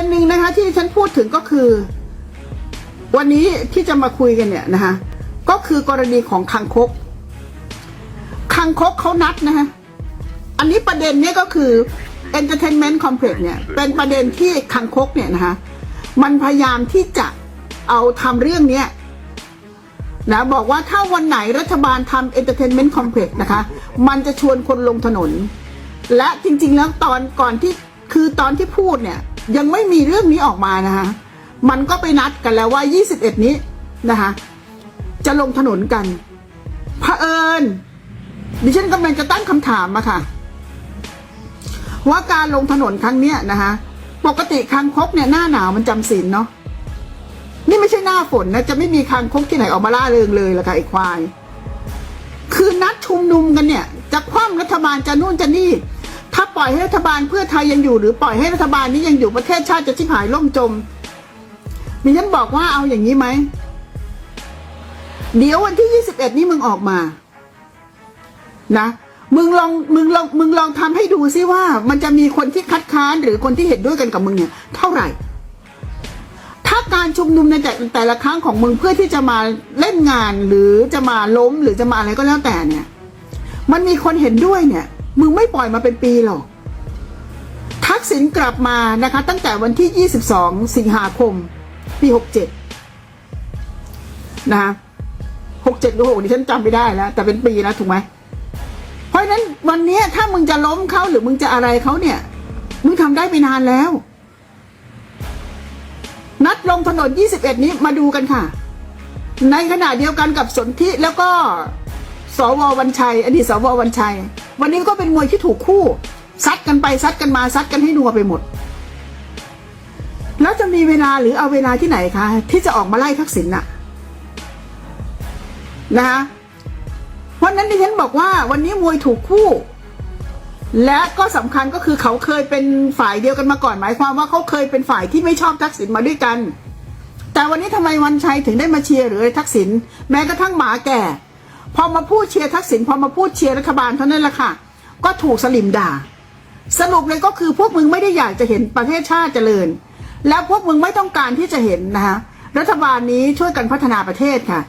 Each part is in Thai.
ด็นหนึ่งนะคะ ที่ฉันพูดถึงก็คือ วันนี้ที่จะมาคุยกันเนี่ยนะคะก็คือกรณีของคังคกคังคกเขานัดนะคะอันนี้ประเด็นเนี่ยก็คือ entertainment complex เนี่ย เป็นประเด็นที่คังคกเนี่ยนะคะมันพยายามที่จะเอาทำเรื่องเนี้ยนะบอกว่าถ้าวันไหนรัฐบาลทำ entertainment complex นะคะ มันจะชวนคนลงถนน และจริงๆแล้วตอนก่อนที่คือตอนที่พูดเนี่ย ยังไม่มีเรื่องนี้ออกมานะคะมันก็ไปนัดกันแล้วว่า 21 นี้นะคะจะลงถนนกันเผอิญดิฉันกำลังจะตั้งคำถามมาค่ะ ว่าการลงถนนครั้งเนี้ยนะคะปกติคางคกเนี่ยหน้าหนาวมันจำศีลเนาะนี่ไม่ใช่หน้าฝนนะจะไม่มีคางคกที่ไหนออกมาล่าเริงเลยละค่ะไอ้ควาย คือนัดชุมนุมกันเนี่ย จะคว่ำรัฐบาลจะนู่นจะนี่ ปล่อยให้รัฐบาลเพื่อไทยยังอยู่ หรือปล่อยให้รัฐบาลนี้ยังอยู่ประเทศชาติจะชิบหายล่มจมดิฉันบอกว่าเอาอย่างนี้ไหมเดี๋ยววันที่21นี้มึงออกมา นะมึงลองมึงลองมึงลองทำให้ดูซิว่า มันจะมีคนที่คัดค้านหรือคนที่เห็นด้วยกันกับมึงเนี่ย เท่าไหร่ ถ้าการชุมนุมในแต่แต่ละครั้งของมึงเพื่อที่จะมาเล่นงานหรือจะมาล้มหรือจะมาอะไรก็แล้วแต่เนี่ย มันมีคนเห็นด้วยเนี่ย มึงไม่ปล่อยมาเป็นปีหรอก ทักษิณกลับมานะคะ ตั้งแต่วันที่ 22 สิงหาคม ปี 67 นะคะ67หรือ6ดิฉันจำไม่ได้แล้ว แต่เป็นปีแล้วถูกไหมเพราะนั้นวันนี้ถ้ามึงจะล้มเขาหรือมึงจะอะไรเขาเนี่ย มึงทำได้ไปนานแล้ว นัดลงถนน 21 นี้มาดูกันค่ะ ในขณะเดียวกันกับสนธิแล้วก็ สววันชัย อดีตสววันชัย วันนี้ก็เป็นมวยที่ถูกคู่ ซัดกันไปซัดกันมาซัดกันให้นัวไปหมด แล้วจะมีเวลาหรือเอาเวลาที่ไหนคะที่จะออกมาไล่ทักษิณน่ะนะคะเพราะนั้นดิฉันบอกว่าวันนี้มวยถูกคู่ และก็สำคัญก็คือเขาเคยเป็นฝ่ายเดียวกันมาก่อน หมายความว่าเขาเคยเป็นฝ่ายที่ไม่ชอบทักษิณมาด้วยกัน แต่วันนี้ทำไมวันชัยถึงได้มาเชียร์หรือทักษิณแม้กระทั่งหมาแก่ พอมาพูดเชียร์ทักษิณพอมาพูดเชียร์รัฐบาลเท่านั้นแหละค่ะ ก็ถูกสลิมด่า สรุปเลยก็คือพวกมึงไม่ได้อยากจะเห็นประเทศชาติเจริญ แล้วพวกมึงไม่ต้องการที่จะเห็นนะคะรัฐบาลนี้ช่วยกันพัฒนาประเทศค่ะ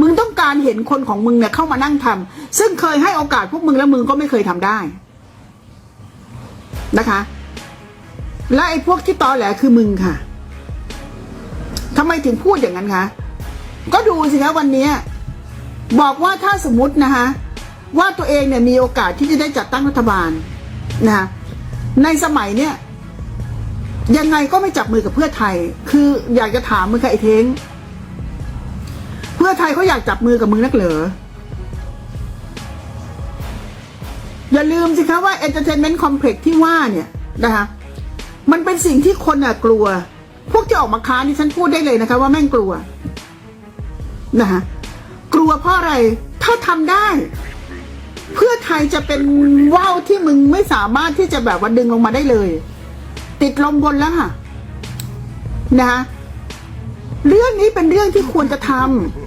มึงต้องการเห็นคนของมึงเนี่ยเข้ามานั่งทำซึ่งเคยให้โอกาสพวกมึงแล้วมึงก็ไม่เคยทำได้นะคะ และไอ้พวกที่ตอแหลคือมึงค่ะทำไมถึงพูดอย่างนั้นคะก็ดูสิคะวันนี้ บอกว่าถ้าสมมตินะคะว่าตัวเองเนี่ยมีโอกาสที่จะได้จัดตั้งรัฐบาลนะคะในสมัยเนี้ยยังไงก็ไม่จับมือกับเพื่อไทย คืออยากจะถามมึงค่ะไอ้เท้งเพื่อไทยเขาอยากจับมือกับมึงนักเหรออย่าลืมสิคะว่า entertainment complex ที่ว่าเนี่ยนะคะมันเป็นสิ่งที่คนอะกลัว พวกที่ออกมาค้านนี่ฉันพูดได้เลยนะคะ ว่าแม่งกลัวนะคะ กลัวเพราะอะไร ถ้าทำได้ เพื่อไทยจะเป็นว่าวที่มึงไม่สามารถที่จะแบบว่าดึงลงมาได้เลย ติดลมบนแล้วค่ะนะคะเรื่องนี้เป็นเรื่องที่ควรจะท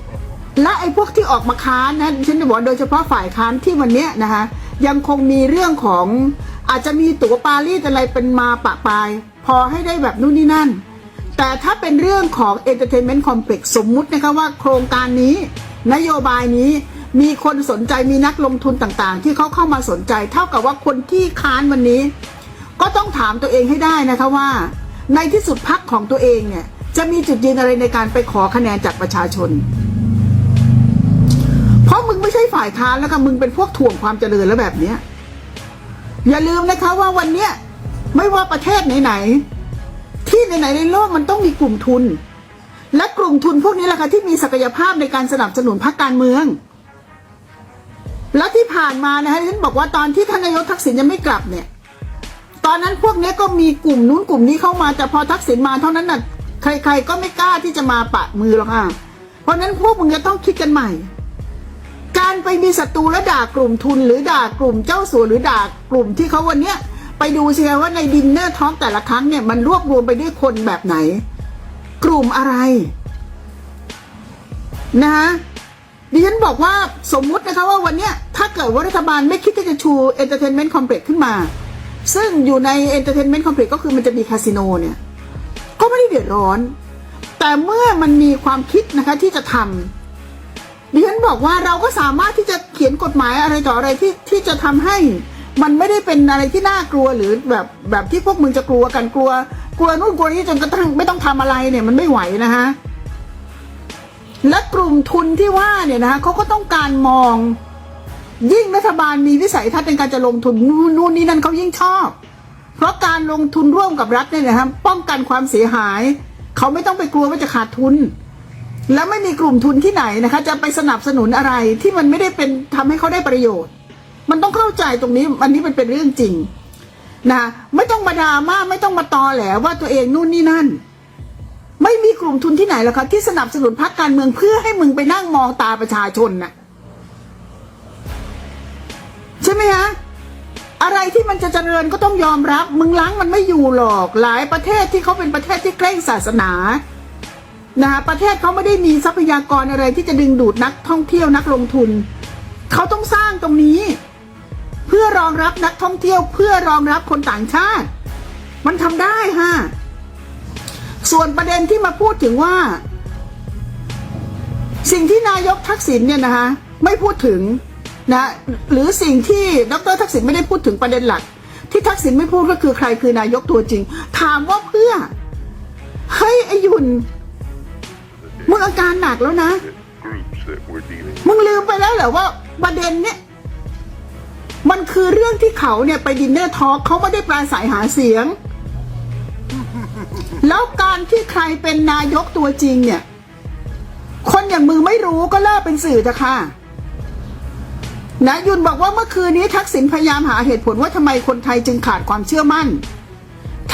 ำและไอ้พวกที่ออกมาค้านนะฉันจะบอกโดยเฉพาะฝ่ายค้านที่วันนี้นะคะยังคงมีเรื่องของอาจจะมีตั๋วปารีสอะไรเป็นมาปะปาย พอให้ได้แบบนู่นนี่นั่น แต่ถ้าเป็นเรื่องของ Entertainment Complex สมมุตินะคะว่าโครงการนี้ นโยบายนี้มีคนสนใจมีนักลงทุนต่างๆ ที่เขาเข้ามาสนใจ เท่ากับว่าคนที่ค้านวันนี้ ก็ต้องถามตัวเองให้ได้นะคะว่า ในที่สุดพักของตัวเองเนี่ยจะมีจุดยืนอะไรในการไปขอคะแนนจากประชาชน เพราะมึงไม่ใช่ฝ่ายค้านแล้วก็มึงเป็นพวกถ่วงความเจริญแล้วแบบเนี้ยอย่าลืมนะคะว่าวันเนี้ยไม่ว่าประเทศไหนๆที่ไหนๆในโลกมันต้องมีกลุ่มทุน และกลุ่มทุนพวกนี้แหละค่ะที่มีศักยภาพในการสนับสนุนพรรคการเมือง แล้วที่ผ่านมานะคะฉันบอกว่าตอนที่ท่านนายกทักษิณยังไม่กลับเนี่ย ตอนนั้นพวกนี้ก็มีกลุ่มนู้นกลุ่มนี้เข้ามาแต่พอทักษิณมาเท่านั้นน่ะใคร ๆ ก็ไม่กล้าที่จะมาปะมือหรอกค่ะ เพราะนั้นพวกมึงจะต้องคิดกันใหม่ การไปมีศัตรูและด่ากลุ่มทุน หรือด่ากลุ่มเจ้าสัวหรือด่ากลุ่มที่เขาวันเนี้ยไปดูสิคะว่าในดินเนอร์ท้องแต่ละครั้งเนี่ยมันรวบรวมไปด้วยคนแบบไหน กลุ่มอะไรนะคะดิฉันบอกว่าสมมุตินะคะว่าวันเนี้ยถ้าเกิดว่ารัฐบาลไม่คิดที่จะชู Entertainment Complex ขึ้นมา ซึ่งอยู่ใน Entertainment Complex ก็คือมันจะมีคาสิโนเนี่ย ก็ไม่ได้เดือดร้อน แต่เมื่อมันมีความคิดนะคะที่จะทำดิฉันบอกว่าเราก็สามารถที่จะเขียนกฎหมายอะไรต่ออะไรที่ที่จะทำให้ มันไม่ได้เป็นอะไรที่น่ากลัวหรือแบบแบบที่พวกมึงจะกลัวกันกลัว กลัวนู่นกลัวนี้จนกระทั่งไม่ต้องทำอะไรเนี่ยมันไม่ไหวนะคะและกลุ่มทุนที่ว่าเนี่ยนะคะเขาก็ต้องการมอง ยิ่งรัฐบาลมีวิสัยทัศน์ในการจะลงทุนนู่นนู่นนี่นั่นเขายิ่งชอบ เพราะการลงทุนร่วมกับรัฐเนี่ยนะครับป้องกันความเสียหาย เขาไม่ต้องไปกลัวว่าจะขาดทุน แล้วไม่มีกลุ่มทุนที่ไหนนะคะ จะไปสนับสนุนอะไรที่มันไม่ได้เป็นทำให้เขาได้ประโยชน์ มันต้องเข้าใจตรงนี้อันนี้มันเป็นเรื่องจริง นะไม่ต้องมาดราม่าไม่ต้องมาตอแหลว่าตัวเองนู่นนี่นั่น ไม่มีกลุ่มทุนที่ไหนหรอกคะที่สนับสนุนพรรคการเมืองเพื่อให้มึงไปนั่งมองตาประชาชนน่ะใช่ไหมฮะอะไรที่มันจะเจริญก็ต้องยอมรับ มึงล้างมันไม่อยู่หรอก หลายประเทศที่เขาเป็นประเทศที่เคร่งศาสนานะคะประเทศเขาไม่ได้มีทรัพยากรอะไรที่จะดึงดูดนักท่องเที่ยวนักลงทุน เขาต้องสร้างตรงนี้ พื่อรองรับนักท่องเที่ยวเพื่อรองรับคนต่างชาติ มันทำได้ฮะส่วนประเด็นที่มาพูดถึงว่า สิ่งที่นายกทักษิณเนี่ยนะคะไม่พูดถึงนะหรือสิ่งที่ดรทักษิณไม่ได้พูดถึงประเด็นหลัก ที่ทักษิณไม่พูดก็คือใครคือนายกตัวจริง ถามว่าเพื่อเฮ้ยไอยุนมึงอาการหนักแล้วนะมึงลืมไปแล้วเหรอว่าประเด็นเนี่ย มันคือเรื่องที่เขาเนี่ยไปดินเนอร์ทอล์กเขาไม่ได้ปราศัยหาเสียง แล้วการที่ใครเป็นนายกตัวจริงเนี่ย คนอย่างมึงไม่รู้ก็เลิกเป็นสื่อเถอะค่ะนะยุนบอกว่าเมื่อคืนนี้ทักษิณพยายามหาเหตุผลว่าทำไมคนไทยจึงขาดความเชื่อมั่น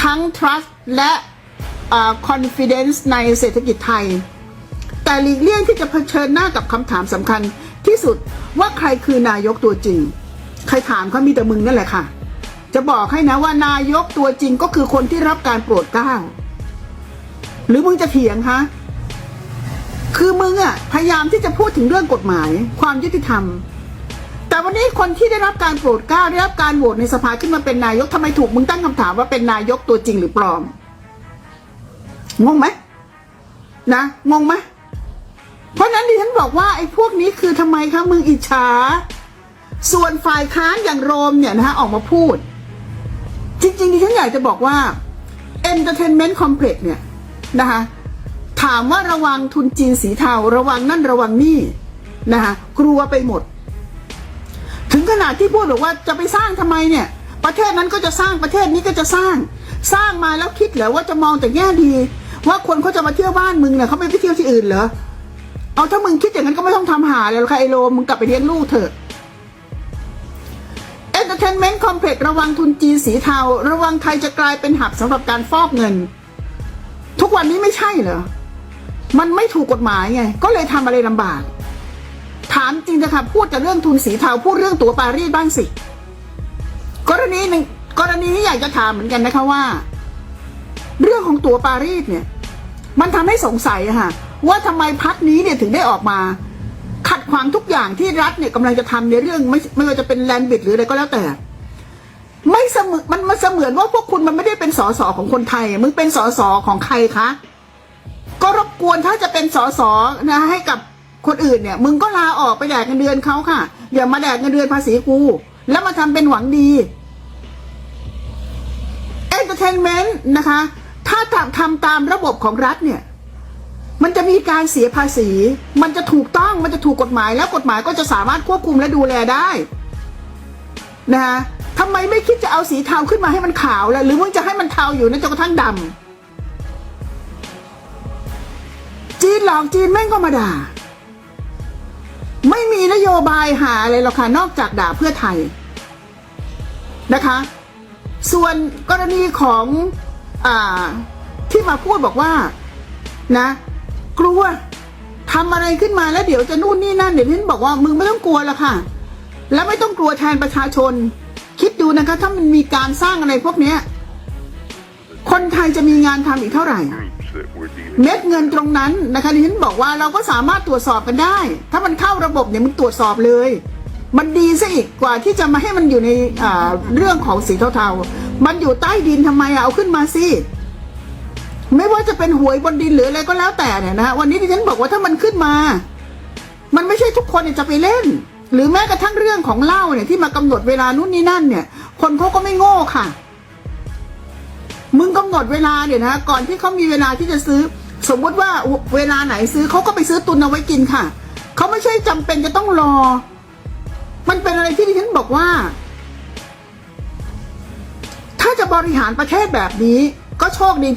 ทั้ง trust และ confidence ในเศรษฐกิจไทย แต่หลีกเลี่ยงที่จะเผชิญหน้ากับคำถามสำคัญที่สุดว่าใครคือนายกตัวจริง ใครถามเขามีแต่มึงนั่นแหละค่ะ จะบอกให้นะว่านายกตัวจริงก็คือคนที่รับการโปรดเกล้า หรือมึงจะเถียงคะคือมึงอะพยายามที่จะพูดถึงเรื่องกฎหมาย ความยุติธรรม แต่วันนี้คนที่ได้รับการโปรดเกล้าได้รับการโหวตในสภาขึ้นมาเป็นนายกทำไมถูกมึงตั้งคำถามว่าเป็นนายกตัวจริงหรือปลอมงงไหมนะงงไหมเพราะฉะนั้นดิฉันบอกว่าไอ้พวกนี้คือทำไมคะมึงอิจฉา ส่วนฝ่ายค้านอย่างโรมเนี่ยนะฮะออกมาพูด จริงๆดิฉันอยากจะบอกว่า Entertainment Complex เนี่ยนะคะถามว่าระวังทุนจีนสีเทาระวังนั่นระวังนี่นะคะกลัวไปหมด ถึงขนาดที่พูดบอกว่าจะไปสร้างทำไมเนี่ย ประเทศนั้นก็จะสร้างประเทศนี้ก็จะสร้าง สร้างมาแล้วคิดเหรอว่าจะมองแต่แง่ดี ว่าคนเขาจะมาเที่ยวบ้านมึงเนี่ยเขาไม่ไปเที่ยวที่อื่นเหรอเอาถ้ามึงคิดอย่างนั้นก็ไม่ต้องทำหาเลยหรอกค่ะไอโรมมึงกลับไปเลี้ยงลูกเถอะ Entertainment Complex ระวังทุนจีนสีเทา ระวังไทยจะกลายเป็นหับสำหรับการฟอกเงิน ทุกวันนี้ไม่ใช่เหรอ มันไม่ถูกกฎหมายไง ก็เลยทำอะไรลำบาก ถามจริงนะคะพูดแต่เรื่องทุนสีเทา พูดเรื่องตั๋วปารีสบ้างสิ กรณีหนึ่งกรณีนี้อยากจะถามเหมือนกันนะคะว่า เรื่องของตั๋วปารีสเนี่ย มันทำให้สงสัยอะค่ะว่าทำไมพักนี้เนี่ยถึงได้ออกมา ขวางทุกอย่างที่รัฐเนี่ยกำลังจะทำในเรื่องไม่ไม่ว่าจะเป็นแลนด์บิดหรืออะไรก็แล้วแต่ ไม่เสมือนมันมาเสมือนว่าพวกคุณมันไม่ได้เป็นสสของคนไทย มึงเป็นสสของใครคะก็รบกวนถ้าจะเป็นสสนะให้กับคนอื่นเนี่ย มึงก็ลาออกไปแดกเงินเดือนเขาค่ะอย่ามาแดกเงินเดือนภาษีกู แล้วมาทำเป็นหวังดีเอนเตอร์เทนเมนต์นะคะ ถ้าทำทำตามระบบของรัฐเนี่ย มันจะมีการเสียภาษี มันจะถูกต้อง มันจะถูกกฎหมาย แล้วกฎหมายก็จะสามารถควบคุมและดูแลได้นะคะทำไมไม่คิดจะเอาสีเทาขึ้นมาให้มันขาวล่ะ หรือมึงจะให้มันเทาอยู่นั่นจนกระทั่งดำ จีนหลอกจีนแม่งก็มาด่า ไม่มีนโยบายหาอะไรหรอกค่ะ นอกจากด่าเพื่อไทยนะคะ ส่วนกรณีของอาที่มาพูดบอกว่านะ กลัวทำอะไรขึ้นมาแล้วเดี๋ยวจะนู่นนี่นั่นเดี๋ยวพี่บอกว่ามึงไม่ต้องกลัวละค่ะ แล้วไม่ต้องกลัวแทนประชาชน คิดดูนะคะ ถ้ามันมีการสร้างอะไรพวกเนี้ยคนไทยจะมีงานทำอีกเท่าไหร่ เม็ดเงินตรงนั้นนะคะดิฉันบอกว่าเราก็สามารถตรวจสอบกันได้ ถ้ามันเข้าระบบเนี่ยมึงตรวจสอบเลย มันดีซะอีกกว่าที่จะมาให้มันอยู่ในเรื่องของสีเทาๆมันอยู่ใต้ดินทำไมเอาขึ้นมาสิ ไม่ว่าจะเป็นหวยบนดินหรืออะไรก็แล้วแต่เนี่ยนะฮะวันนี้ที่ฉันบอกว่าถ้ามันขึ้นมา มันไม่ใช่ทุกคนเนี่ยจะไปเล่น หรือแม้กระทั่งเรื่องของเหล้าเนี่ยที่มากำหนดเวลานู่นนี่นั่นเนี่ย คนเขาก็ไม่โง่ค่ะ มึงกำหนดเวลาเนี่ยนะก่อนที่เขามีเวลาที่จะซื้อ สมมุติว่าเวลาไหนซื้อเขาก็ไปซื้อตุนเอาไว้กินค่ะเขาไม่ใช่จำเป็นจะต้องรอ มันเป็นอะไรที่ดิฉันบอกว่า ถ้าจะบริหารประเทศแบบนี้ ก็โชคดีที่